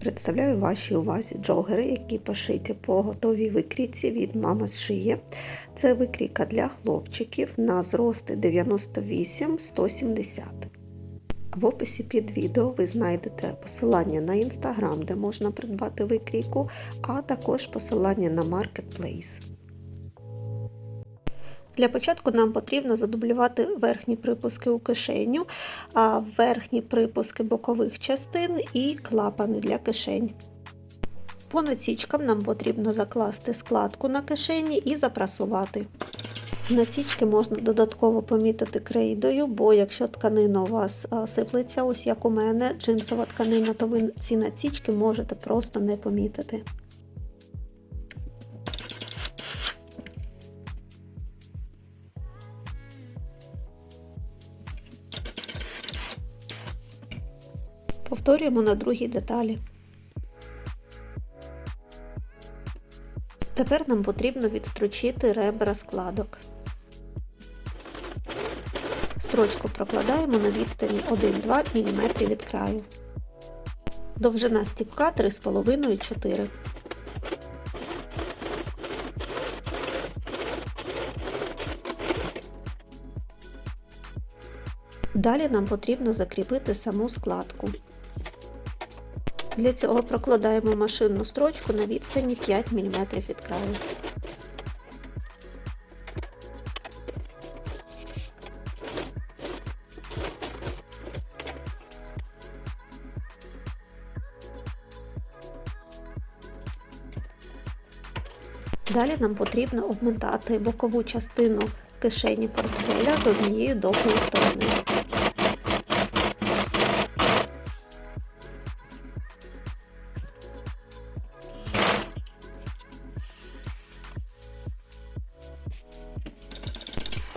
Представляю вашій увазі джогери, які пошиті по готовій викрійці від мама з шиї. Це викрійка для хлопчиків на зрости 98-170. В описі під відео ви знайдете посилання на інстаграм, де можна придбати викрійку, а також посилання на маркетплейс. Для початку нам потрібно задублювати верхні припуски у кишеню, верхні припуски бокових частин і клапани для кишень. По націчкам нам потрібно закласти складку на кишені і запрасувати. Націчки можна додатково помітити крейдою, бо якщо тканина у вас сиплеться, ось як у мене, джинсова тканина, то ви ці націчки можете просто не помітити. Повторюємо на другій деталі. Тепер нам потрібно відстрочити ребра складок. Строчку прокладаємо на відстані 1-2 мм від краю. Довжина стіпка 3,5-4 Далі нам потрібно закріпити саму складку. Для цього прокладаємо машинну строчку на відстані 5 мм від краю. Далі нам потрібно обмотати бокову частину кишені портфеля з однією довгою стороною.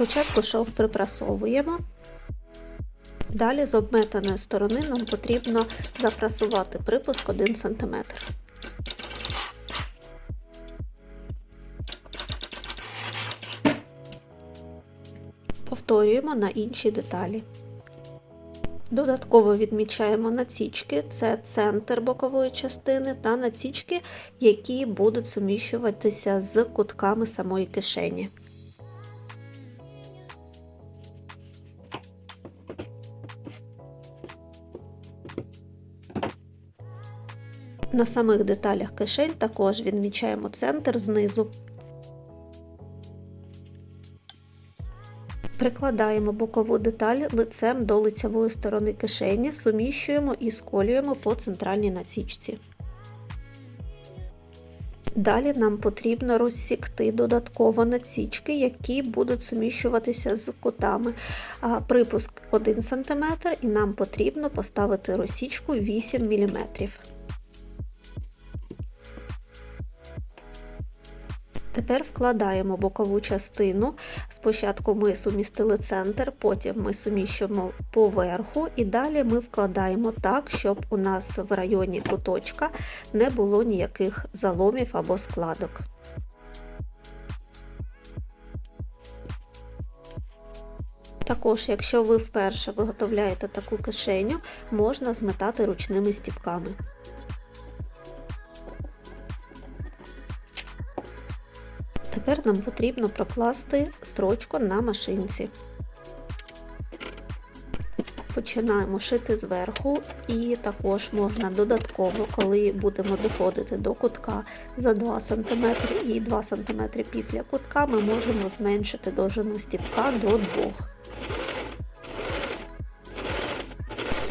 Спочатку шов припрасовуємо. Далі з обметаної сторони нам потрібно запрасувати припуск 1 см. Повторюємо на інші деталі. Додатково відмічаємо націчки, це центр бокової частини, та націчки, які будуть суміщуватися з кутками самої кишені. На самих деталях кишень також відмічаємо центр знизу. Прикладаємо бокову деталь лицем до лицевої сторони кишені, суміщуємо і сколюємо по центральній націчці. Далі нам потрібно розсікти додатково націчки, які будуть суміщуватися з кутами. Припуск 1 см і нам потрібно поставити розсічку 8 мм. Тепер вкладаємо бокову частину. Спочатку ми сумістили центр, потім ми суміщуємо поверху, і далі ми вкладаємо так, щоб у нас в районі куточка не було ніяких заломів або складок. Також, якщо ви вперше виготовляєте таку кишеню, можна зметати ручними стіпками. Тепер нам потрібно прокласти строчку на машинці. Починаємо шити зверху, і також можна додатково, коли будемо доходити до кутка за 2 см і 2 см після кутка, ми можемо зменшити довжину стіпка до 2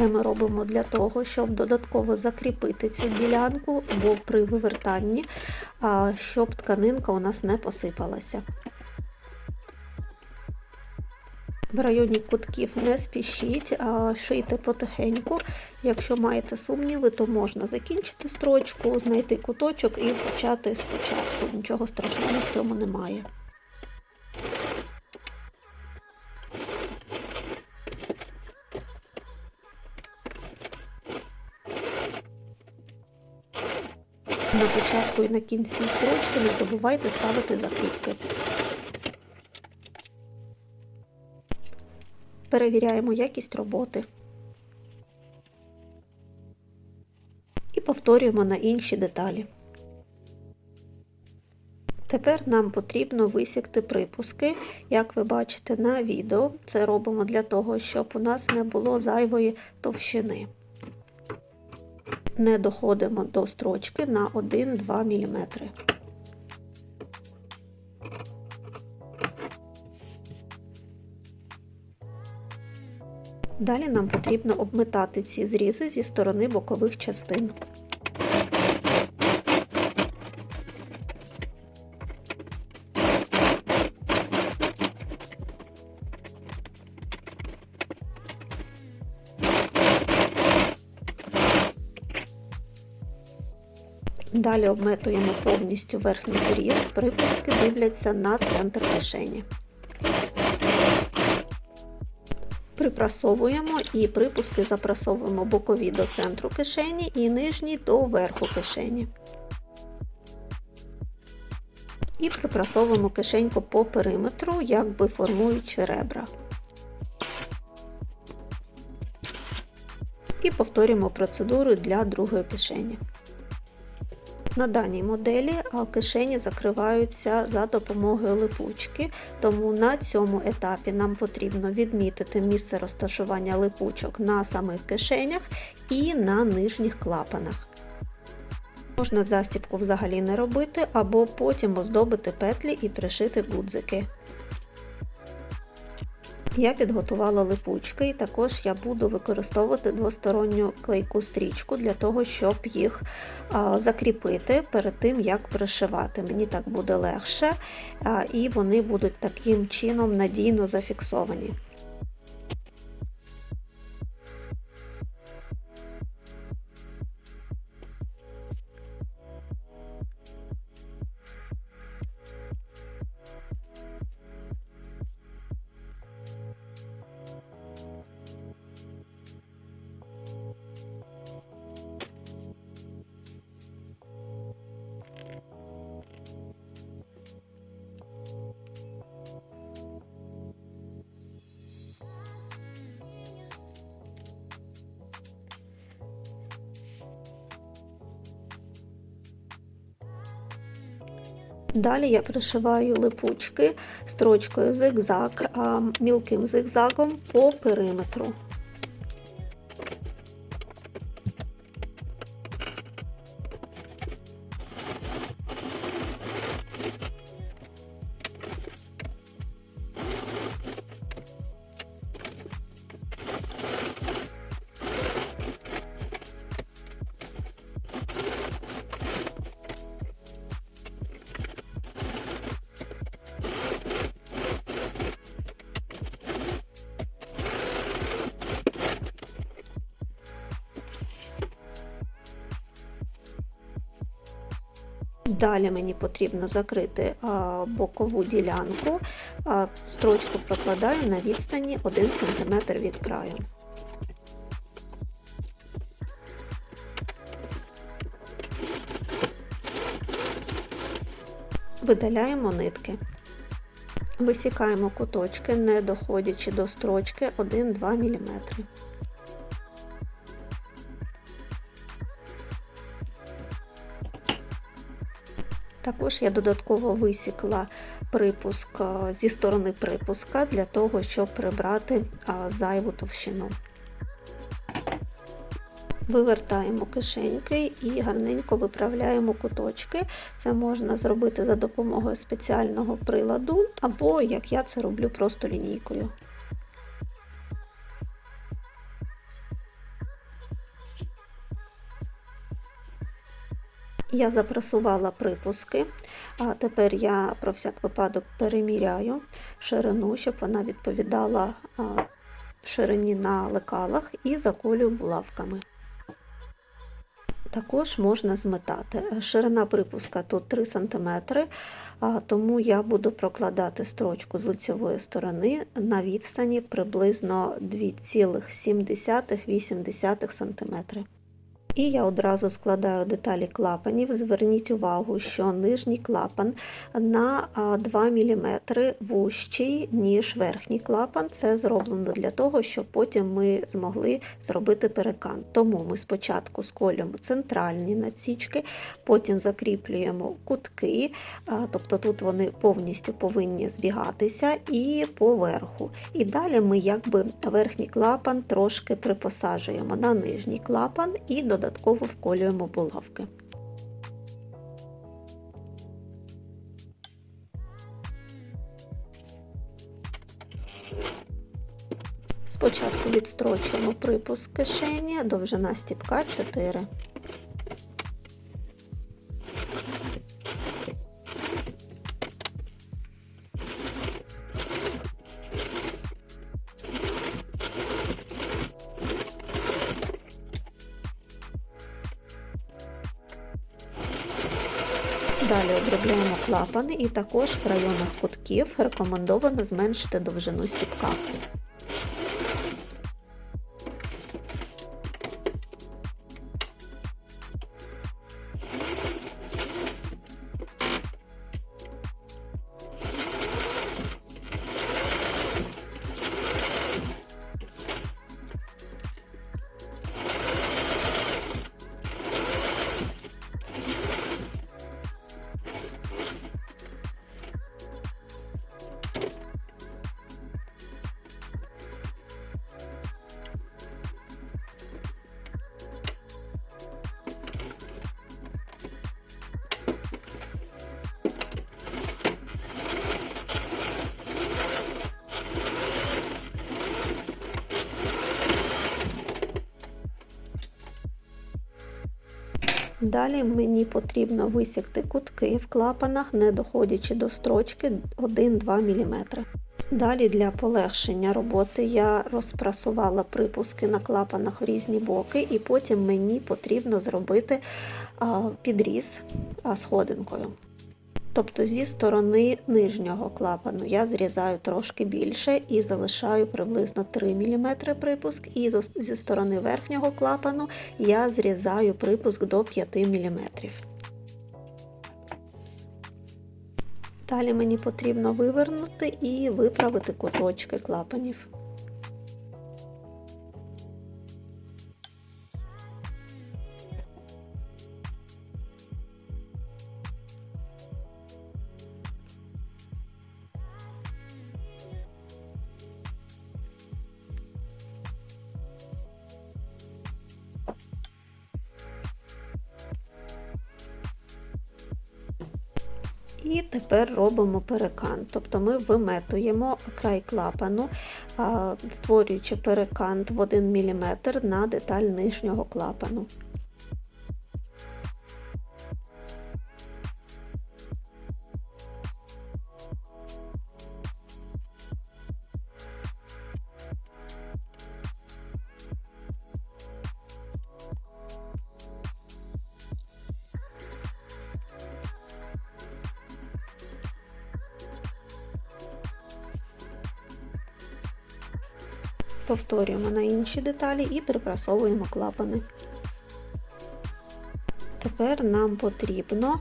Це ми робимо для того, щоб додатково закріпити цю ділянку, бо при вивертанні, щоб тканинка у нас не посипалася. В районі кутків не спішіть, а шийте потихеньку. Якщо маєте сумніви, то можна закінчити строчку, знайти куточок і почати спочатку. Нічого страшного в цьому немає. На початку і на кінці строчки не забувайте ставити закріпки. Перевіряємо якість роботи. І повторюємо на інші деталі. Тепер нам потрібно висікти припуски, як ви бачите на відео. Це робимо для того, щоб у нас не було зайвої товщини. Не доходимо до строчки на 1-2 мм. Далі нам потрібно обметати ці зрізи зі сторони бокових частин. Далі обметуємо повністю верхній зріз, припуски дивляться на центр кишені. Припрасовуємо і припуски запрасовуємо бокові до центру кишені і нижні до верху кишені. І припрасовуємо кишеньку по периметру, якби формуючи ребра. І повторюємо процедуру для другої кишені. На даній моделі кишені закриваються за допомогою липучки, тому на цьому етапі нам потрібно відмітити місце розташування липучок на самих кишенях і на нижніх клапанах. Можна застібку взагалі не робити, або потім оздобити петлі і пришити гудзики. Я підготувала липучки і також я буду використовувати двосторонню клейку стрічку для того, щоб їх закріпити перед тим, як пришивати. Мені так буде легше, і вони будуть таким чином надійно зафіксовані. Далі я пришиваю липучки строчкою зигзаг, мілким зигзагом по периметру. Далі мені потрібно закрити бокову ділянку, строчку прокладаю на відстані 1 см від краю. Видаляємо нитки. Висікаємо куточки, не доходячи до строчки 1-2 мм. Також я додатково висікла припуск зі сторони припуска для того, щоб прибрати зайву товщину. Вивертаємо кишеньки і гарненько виправляємо куточки. Це можна зробити за допомогою спеціального приладу, або, як я це роблю, просто лінійкою. Я запрасувала припуски, а тепер я про всяк випадок переміряю ширину, щоб вона відповідала ширині на лекалах і заколюю булавками. Також можна зметати. Ширина припуска тут 3 см, тому я буду прокладати строчку з лицьової сторони на відстані приблизно 2,7-8 см. І я одразу складаю деталі клапанів. Зверніть увагу, що нижній клапан на 2 мм вущий, ніж верхній клапан. Це зроблено для того, щоб потім ми змогли зробити перекант. Тому ми спочатку сколюємо центральні надсічки, потім закріплюємо кутки, тобто тут вони повністю повинні збігатися і поверху. І далі ми якби верхній клапан трошки припосаджуємо на нижній клапан і додатково вколюємо булавки. Спочатку відстрочуємо припуск кишені, довжина стіпка 4. Далі обробляємо клапани і також в районах кутків рекомендовано зменшити довжину стіпка. Далі мені потрібно висікти кутки в клапанах, не доходячи до строчки 1-2 мм. Далі для полегшення роботи я розпрасувала припуски на клапанах в різні боки, і потім мені потрібно зробити підріз сходинкою. Тобто зі сторони нижнього клапану я зрізаю трошки більше і залишаю приблизно 3 мм припуск, і зі сторони верхнього клапану я зрізаю припуск до 5 мм. Далі мені потрібно вивернути і виправити куточки клапанів. І тепер робимо перекант. Тобто ми виметуємо край клапану, створюючи перекант в 1 мм на деталь нижнього клапану. Повторюємо на інші деталі і припрасовуємо клапани. Тепер нам потрібно,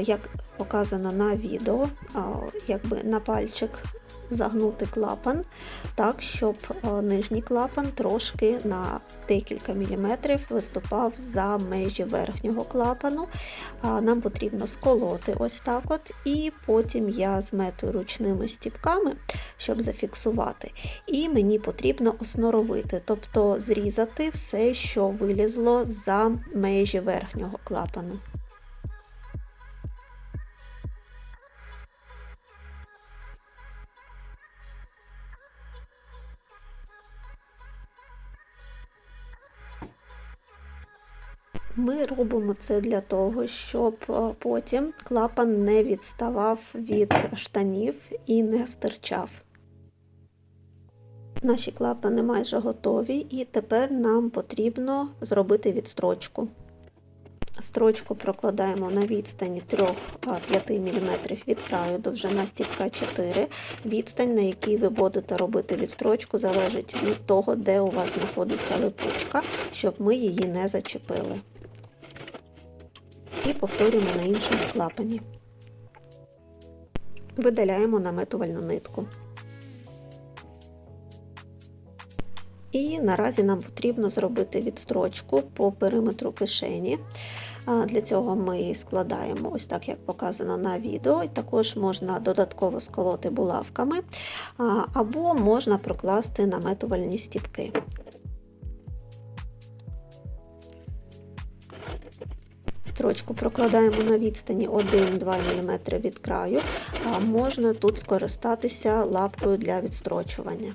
як показано на відео, якби на пальчик загнути клапан так, щоб е, нижній клапан трошки на декілька міліметрів виступав за межі верхнього клапану. Нам потрібно сколоти ось так от, і потім я зметую ручними стіпками, щоб зафіксувати. І мені потрібно осноровити, тобто зрізати все, що вилізло за межі верхнього клапану. Ми робимо це для того, щоб е, потім клапан не відставав від штанів і не стирчав. Наші клапани майже готові, і тепер нам потрібно зробити відстрочку. Строчку прокладаємо на відстані 3-5 мм від краю, довжина стіпка 4 Відстань, на якій ви будете робити відстрочку, залежить від того, де у вас знаходиться липучка, щоб ми її не зачепили. І повторюємо на іншому клапані. Видаляємо наметувальну нитку. І наразі нам потрібно зробити відстрочку по периметру кишені. Для цього ми складаємо ось так, як показано на відео. І також можна додатково сколоти булавками, або можна прокласти наметувальні стіпки. Строчку прокладаємо на відстані 1-2 мм від краю, а можна тут скористатися лапкою для відстрочування.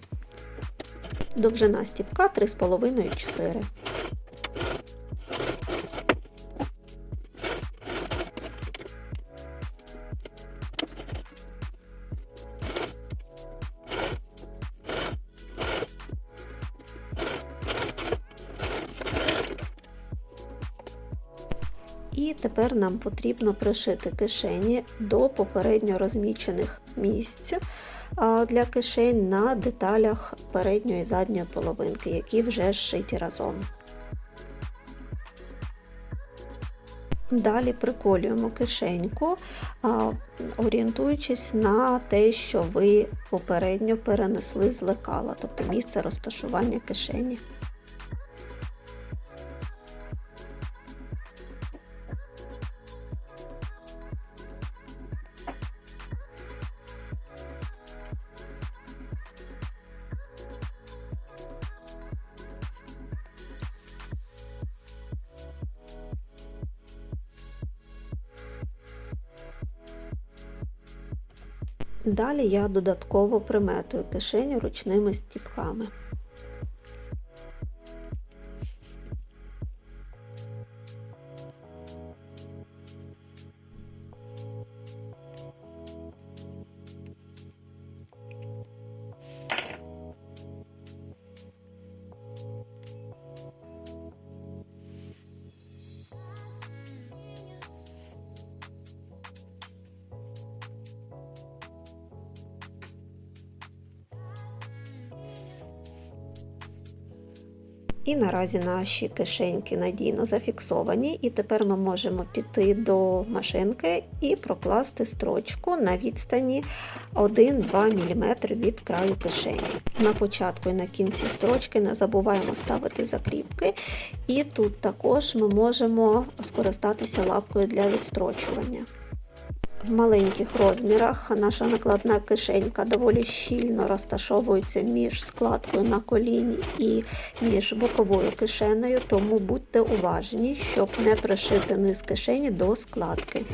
Довжина стіпка 3,5-4. І тепер нам потрібно пришити кишені до попередньо розмічених місць для кишень на деталях передньої і задньої половинки, які вже зшиті разом. Далі приколюємо кишеньку, орієнтуючись на те, що ви попередньо перенесли з лекала, тобто місце розташування кишені. Далі я додатково приметую кишеню ручними стіпками. І наразі наші кишеньки надійно зафіксовані, і тепер ми можемо піти до машинки і прокласти строчку на відстані 1-2 мм від краю кишені. На початку і на кінці строчки не забуваємо ставити закріпки, і тут також ми можемо скористатися лапкою для відстрочування. В маленьких розмірах наша накладна кишенька доволі щільно розташовується між складкою на коліні і між боковою кишенею, тому будьте уважні, щоб не пришити низ кишені до складки.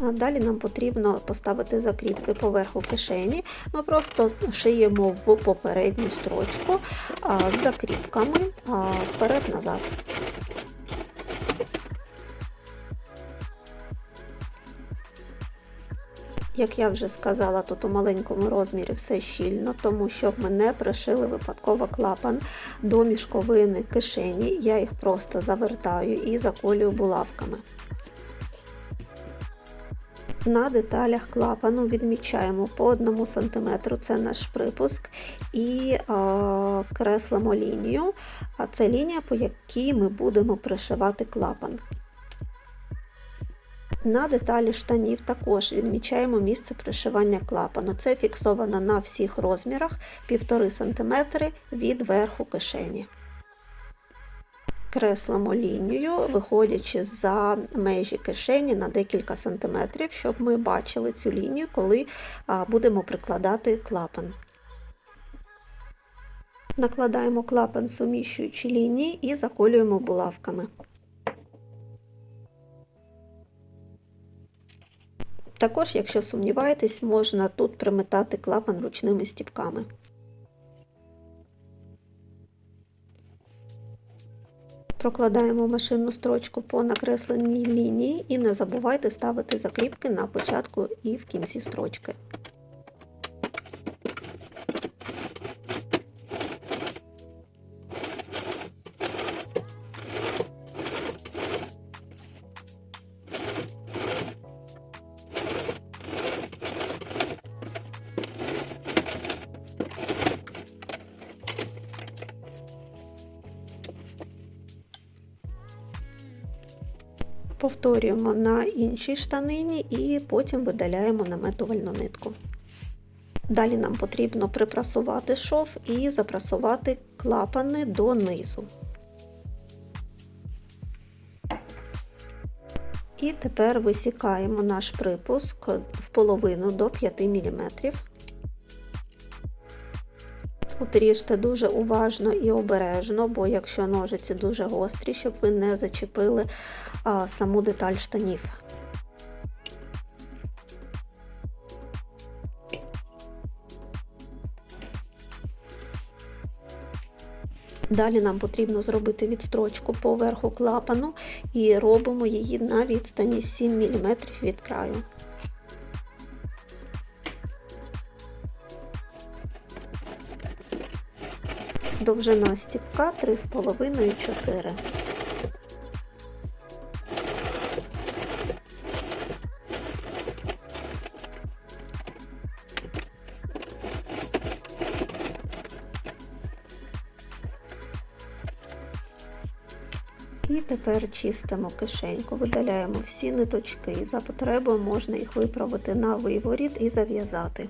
Далі нам потрібно поставити закріпки поверху кишені. Ми просто шиємо в попередню строчку з закріпками вперед-назад. Як я вже сказала, тут у маленькому розмірі все щільно, тому щоб ми не пришили випадково клапан до мішковини кишені, я їх просто завертаю і заколюю булавками. На деталях клапану відмічаємо по 1 см, це наш припуск, і а, креслимо лінію. А це лінія, по якій ми будемо пришивати клапан. На деталі штанів також відмічаємо місце пришивання клапану. Це фіксовано на всіх розмірах 1,5 см від верху кишені креслимо лінію, виходячи за межі кишені на декілька сантиметрів, щоб ми бачили цю лінію, коли будемо прикладати клапан. Накладаємо клапан суміщуючи лінії і заколюємо булавками. Також, якщо сумніваєтесь, можна тут приметати клапан ручними стіпками. Прокладаємо машинну строчку по накресленій лінії і не забувайте ставити закріпки на початку і в кінці строчки. Повторюємо на іншій штанині і потім видаляємо наметувальну нитку. Далі нам потрібно припрасувати шов і запрасувати клапани донизу. І тепер висікаємо наш припуск в половину до 5 мм. Тут дуже уважно і обережно, бо якщо ножиці дуже гострі, щоб ви не зачепили а, саму деталь штанів. Далі нам потрібно зробити відстрочку по верху клапану і робимо її на відстані 7 мм від краю. Довжина стіпка 3,5-4. І тепер чистимо кишеньку, видаляємо всі ниточки. За потребою можна їх виправити на виворіт і зав'язати.